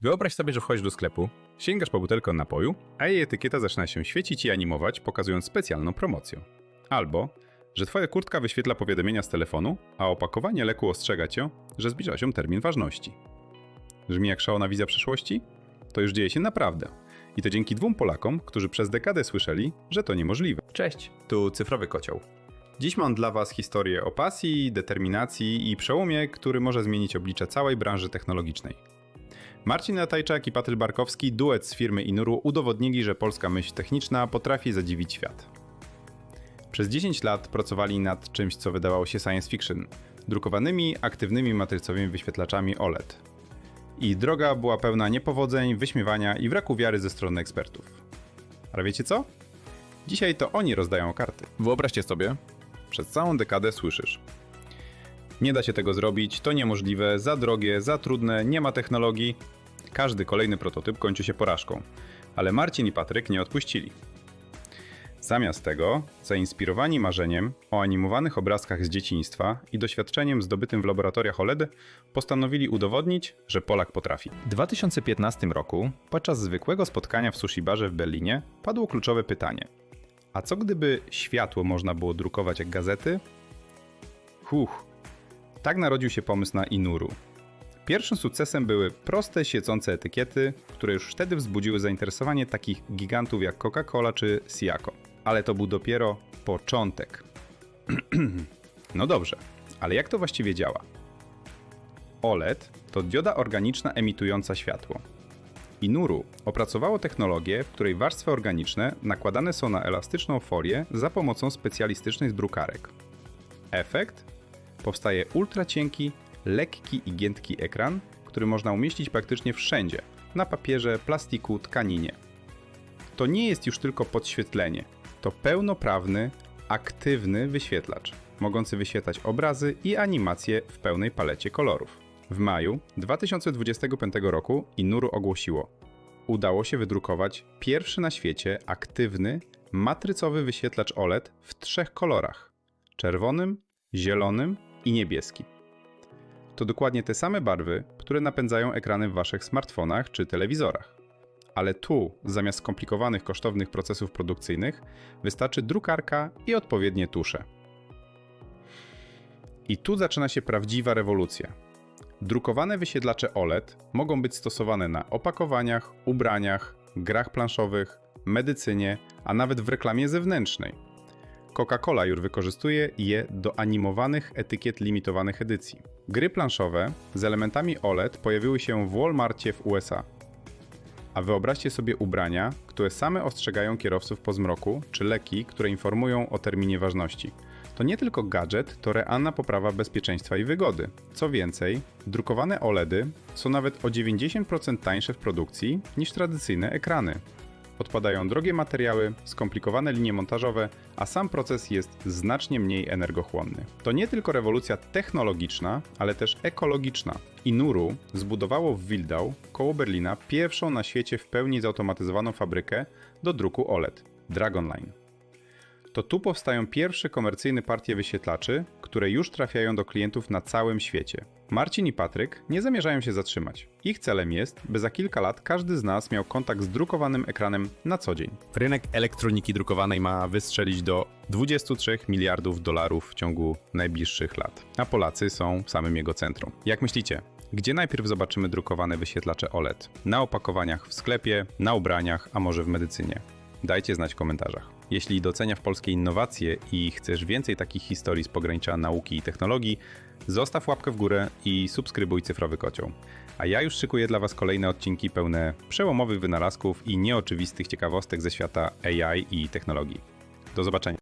Wyobraź sobie, że wchodzisz do sklepu, sięgasz po butelkę napoju, a jej etykieta zaczyna się świecić i animować, pokazując specjalną promocję. Albo, że twoja kurtka wyświetla powiadomienia z telefonu, a opakowanie leku ostrzega cię, że zbliża się termin ważności. Brzmi jak szalona wizja przyszłości? To już dzieje się naprawdę. I to dzięki dwóm Polakom, którzy przez dekadę słyszeli, że to niemożliwe. Cześć, tu Cyfrowy Kocioł. Dziś mam dla Was historię o pasji, determinacji i przełomie, który może zmienić oblicze całej branży technologicznej. Marcin Latajczak i Patryk Barkowski, duet z firmy Inuru, udowodnili, że polska myśl techniczna potrafi zadziwić świat. Przez 10 lat pracowali nad czymś, co wydawało się science fiction drukowanymi, aktywnymi matrycowymi wyświetlaczami OLED. I droga była pełna niepowodzeń, wyśmiewania i braku wiary ze strony ekspertów. Ale wiecie co? Dzisiaj to oni rozdają karty. Wyobraźcie sobie, przez całą dekadę słyszysz. Nie da się tego zrobić, to niemożliwe, za drogie, za trudne, nie ma technologii. Każdy kolejny prototyp kończy się porażką. Ale Marcin i Patryk nie odpuścili. Zamiast tego, zainspirowani marzeniem o animowanych obrazkach z dzieciństwa i doświadczeniem zdobytym w laboratoriach OLED, postanowili udowodnić, że Polak potrafi. W 2015 roku, podczas zwykłego spotkania w sushi barze w Berlinie, padło kluczowe pytanie. A co gdyby światło można było drukować jak gazety? Huch. Tak narodził się pomysł na Inuru. Pierwszym sukcesem były proste, siecące etykiety, które już wtedy wzbudziły zainteresowanie takich gigantów jak Coca-Cola czy Siako. Ale to był dopiero początek. no dobrze, ale jak to właściwie działa? OLED to dioda organiczna emitująca światło. Inuru opracowało technologię, w której warstwy organiczne nakładane są na elastyczną folię za pomocą specjalistycznych drukarek. Efekt? Powstaje ultracienki, lekki i giętki ekran, który można umieścić praktycznie wszędzie na papierze, plastiku, tkaninie. To nie jest już tylko podświetlenie, to pełnoprawny, aktywny wyświetlacz, mogący wyświetlać obrazy i animacje w pełnej palecie kolorów. W maju 2025 roku Inuru ogłosiło: Udało się wydrukować pierwszy na świecie aktywny, matrycowy wyświetlacz OLED w trzech kolorach: czerwonym, zielonym i niebieskim. To dokładnie te same barwy, które napędzają ekrany w waszych smartfonach czy telewizorach. Ale tu, zamiast skomplikowanych, kosztownych procesów produkcyjnych, wystarczy drukarka i odpowiednie tusze. I tu zaczyna się prawdziwa rewolucja. Drukowane wyświetlacze OLED mogą być stosowane na opakowaniach, ubraniach, grach planszowych, medycynie, a nawet w reklamie zewnętrznej. Coca-Cola już wykorzystuje je do animowanych etykiet limitowanych edycji. Gry planszowe z elementami OLED pojawiły się w Walmartie w USA. A wyobraźcie sobie ubrania, które same ostrzegają kierowców po zmroku, czy leki, które informują o terminie ważności. To nie tylko gadżet, to realna poprawa bezpieczeństwa i wygody. Co więcej, drukowane OLEDy są nawet o 90% tańsze w produkcji niż tradycyjne ekrany. Odpadają drogie materiały, skomplikowane linie montażowe, a sam proces jest znacznie mniej energochłonny. To nie tylko rewolucja technologiczna, ale też ekologiczna. Inuru zbudowało w Wildau, koło Berlina, pierwszą na świecie w pełni zautomatyzowaną fabrykę do druku OLED Dragonline. To tu powstają pierwsze komercyjne partie wyświetlaczy, które już trafiają do klientów na całym świecie. Marcin i Patryk nie zamierzają się zatrzymać. Ich celem jest, by za kilka lat każdy z nas miał kontakt z drukowanym ekranem na co dzień. Rynek elektroniki drukowanej ma wystrzelić do 23 miliardów dolarów w ciągu najbliższych lat, a Polacy są samym jego centrum. Jak myślicie, gdzie najpierw zobaczymy drukowane wyświetlacze OLED? Na opakowaniach w sklepie, na ubraniach, a może w medycynie? Dajcie znać w komentarzach. Jeśli doceniasz polskie innowacje i chcesz więcej takich historii z pogranicza nauki i technologii, zostaw łapkę w górę i subskrybuj Cyfrowy Kocioł. A ja już szykuję dla Was kolejne odcinki pełne przełomowych wynalazków i nieoczywistych ciekawostek ze świata AI i technologii. Do zobaczenia.